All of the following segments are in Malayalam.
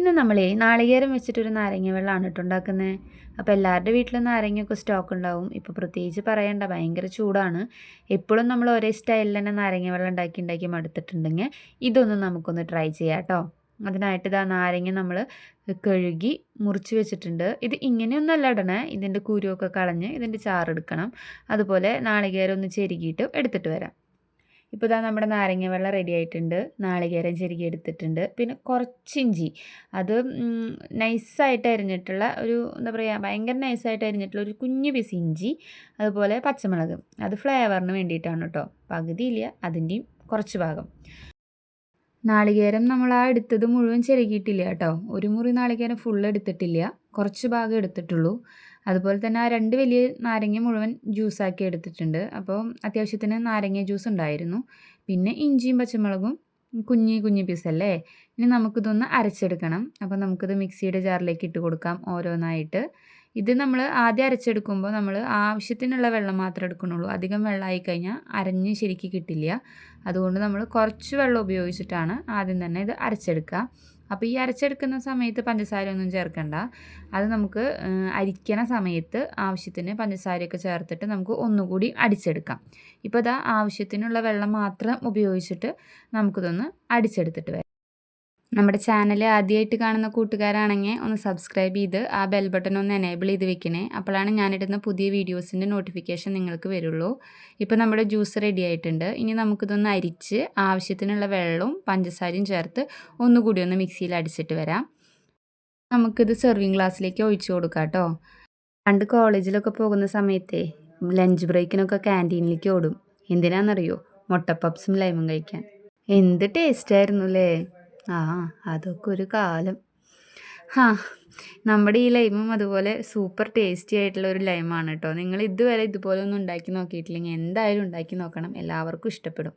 ഇന്ന് നമ്മളേ നാളികേരം വെച്ചിട്ടൊരു നാരങ്ങ വെള്ളമാണ് കേട്ടോ ഉണ്ടാക്കുന്നത് അപ്പോൾ എല്ലാവരുടെ വീട്ടിലും നാരങ്ങയൊക്കെ സ്റ്റോക്ക് ഉണ്ടാവും. ഇപ്പോൾ പ്രത്യേകിച്ച് പറയണ്ട ഭയങ്കര ചൂടാണ്. എപ്പോഴും നമ്മൾ ഒരേ സ്റ്റൈലിൽ തന്നെ നാരങ്ങ വെള്ളം ഉണ്ടാക്കി ഉണ്ടാക്കി മടുത്തിട്ടുണ്ടെങ്കിൽ ഇതൊന്ന് നമുക്കൊന്ന് ട്രൈ ചെയ്യാം കേട്ടോ അതിനായിട്ട് ഇതാ നാരങ്ങ നമ്മൾ കഴുകി മുറിച്ച് വെച്ചിട്ടുണ്ട്. ഇത് ഇങ്ങനെയൊന്നല്ല ഇടണേ. ഇതിന്റെ കുരുവൊക്കെ കളഞ്ഞ് ഇതിന്റെ ചാറെടുക്കണം അതുപോലെ നാളികേരം ഒന്ന് ചെരുകിയിട്ട് എടുത്തിട്ട് വരാം. ഇപ്പോൾ ഇതാ നമ്മുടെ നാരങ്ങ വെള്ളം റെഡി ആയിട്ടുണ്ട്. നാളികേരം ചെരുകി എടുത്തിട്ടുണ്ട്. പിന്നെ കുറച്ച് ഇഞ്ചി. അത് നൈസായിട്ട് അരിഞ്ഞിട്ടുള്ള ഒരു എന്താ പറയുക ഭയങ്കര നൈസായിട്ട് അരിഞ്ഞിട്ടുള്ള ഒരു കുഞ്ഞു പീസ് ഇഞ്ചി അതുപോലെ പച്ചമുളക്. അത് ഫ്ലേവറിന് വേണ്ടിയിട്ടാണ് കേട്ടോ പകുതിയില്ല അതിന്റെയും കുറച്ച് ഭാഗം. നാളികേരം നമ്മൾ ആ എടുത്തത് മുഴുവൻ ചെരുകിയിട്ടില്ല കേട്ടോ. ഒരു മുറി നാളികേരം ഫുൾ എടുത്തിട്ടില്ല. കുറച്ച് ഭാഗം എടുത്തിട്ടുള്ളൂ. അതുപോലെ തന്നെ ആ രണ്ട് വലിയ നാരങ്ങ മുഴുവൻ ജ്യൂസാക്കി എടുത്തിട്ടുണ്ട്. അപ്പോൾ അത്യാവശ്യത്തിന് നാരങ്ങ ജ്യൂസ് ഉണ്ടായിരുന്നു. പിന്നെ ഇഞ്ചിയും പച്ചമുളകും കുഞ്ഞി കുഞ്ഞി പീസല്ലേ ഇനി നമുക്കിതൊന്ന് അരച്ചെടുക്കണം. അപ്പോൾ നമുക്കിത് മിക്സിയുടെ ജാറിലേക്ക് ഇട്ട് കൊടുക്കാം ഓരോന്നായിട്ട്. ഇത് നമ്മൾ ആദ്യം അരച്ചെടുക്കുമ്പോൾ നമ്മൾ ആവശ്യത്തിനുള്ള വെള്ളം മാത്രമേ എടുക്കണുള്ളൂ അധികം വെള്ളമായി കഴിഞ്ഞാൽ അരഞ്ഞ് ശരിക്ക് കിട്ടില്ല. അതുകൊണ്ട് നമ്മൾ കുറച്ച് വെള്ളം ഉപയോഗിച്ചിട്ടാണ് ആദ്യം തന്നെ ഇത് അരച്ചെടുക്കുക. അപ്പോൾ ഈ അരച്ചെടുക്കുന്ന സമയത്ത് പഞ്ചസാര ഒന്നും ചേർക്കണ്ട. അത് നമുക്ക് അരിക്കണ സമയത്ത് ആവശ്യത്തിന് പഞ്ചസാരയൊക്കെ ചേർത്തിട്ട് നമുക്ക് ഒന്നുകൂടി അടിച്ചെടുക്കാം. ഇപ്പോൾ ഇതാ ആവശ്യത്തിനുള്ള വെള്ളം മാത്രം ഉപയോഗിച്ചിട്ട് നമുക്കിതൊന്ന് അടിച്ചെടുത്തിട്ട് വരാം. നമ്മുടെ ചാനൽ ആദ്യമായിട്ട് കാണുന്ന കൂട്ടുകാരാണെങ്കിൽ ഒന്ന് സബ്സ്ക്രൈബ് ചെയ്ത് ആ ബെൽ ബട്ടൺ ഒന്ന് എനേബിൾ ചെയ്ത് വെക്കണേ. അപ്പോഴാണ് ഞാനിടുന്ന പുതിയ വീഡിയോസിന്റെ നോട്ടിഫിക്കേഷൻ നിങ്ങൾക്ക് വരുള്ളൂ. ഇപ്പോൾ നമ്മുടെ ജ്യൂസ് റെഡി ആയിട്ടുണ്ട്. ഇനി നമുക്കിതൊന്ന് അരിച്ച് ആവശ്യത്തിനുള്ള വെള്ളവും പഞ്ചസാരയും ചേർത്ത് ഒന്നുകൂടി ഒന്ന് മിക്സിയിൽ അടിച്ചിട്ട് വരാം. നമുക്കിത് സെർവിങ് ഗ്ലാസ്സിലേക്ക് ഒഴിച്ചു കൊടുക്കാം കേട്ടോ പണ്ട് കോളേജിലൊക്കെ പോകുന്ന സമയത്തെ ലഞ്ച് ബ്രേക്കിനൊക്കെ ക്യാന്റീനിലേക്ക് ഓടും. എന്തിനാണെന്നറിയോ മുട്ടപ്പപ്സും ലൈമും കഴിക്കാൻ. എന്ത് ടേസ്റ്റായിരുന്നു അല്ലേ ആ അതൊക്കെ ഒരു കാലം. ഹാ നമ്മുടെ ഈ ലൈമും അതുപോലെ സൂപ്പർ ടേസ്റ്റി ആയിട്ടുള്ള ഒരു ലൈമാണ് കേട്ടോ നിങ്ങൾ ഇതുവരെ ഇതുപോലെ ഒന്നും ഉണ്ടാക്കി നോക്കിയിട്ടില്ലെങ്കിൽ എന്തായാലും ഉണ്ടാക്കി നോക്കണം. എല്ലാവർക്കും ഇഷ്ടപ്പെടും.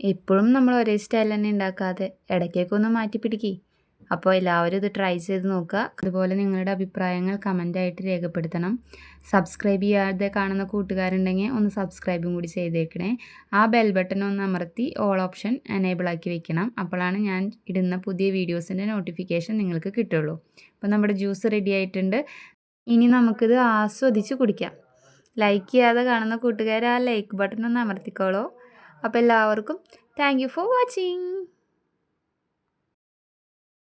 എപ്പോഴും നമ്മൾ ഒരേ സ്റ്റൈൽ തന്നെ ഉണ്ടാക്കാതെ ഇടയ്ക്കൊക്കെ ഒന്ന് മാറ്റി പിടിക്കി. അപ്പോൾ എല്ലാവരും ഇത് ട്രൈ ചെയ്ത് നോക്കുക. അതുപോലെ നിങ്ങളുടെ അഭിപ്രായങ്ങൾ കമന്റായിട്ട് രേഖപ്പെടുത്തണം. സബ്സ്ക്രൈബ് ചെയ്യാതെ കാണുന്ന കൂട്ടുകാരുണ്ടെങ്കിൽ ഒന്ന് സബ്സ്ക്രൈബും കൂടി ചെയ്തേക്കണേ. ആ ബെൽ ബട്ടൺ ഒന്ന് അമർത്തി ഓൾ ഓപ്ഷൻ എനേബിൾ ആക്കി വെക്കണം. അപ്പോഴാണ് ഞാൻ ഇടുന്ന പുതിയ വീഡിയോസിന്റെ നോട്ടിഫിക്കേഷൻ നിങ്ങൾക്ക് കിട്ടുള്ളൂ. അപ്പോൾ നമ്മുടെ ജ്യൂസ് റെഡി ആയിട്ടുണ്ട്. ഇനി നമുക്കിത് ആസ്വദിച്ച് കുടിക്കാം. ലൈക്ക് ചെയ്യാതെ കാണുന്ന കൂട്ടുകാർ ആ ലൈക്ക് ബട്ടൺ ഒന്ന് അമർത്തിക്കോളൂ. അപ്പോൾ എല്ലാവർക്കും താങ്ക് ഫോർ വാച്ചിങ്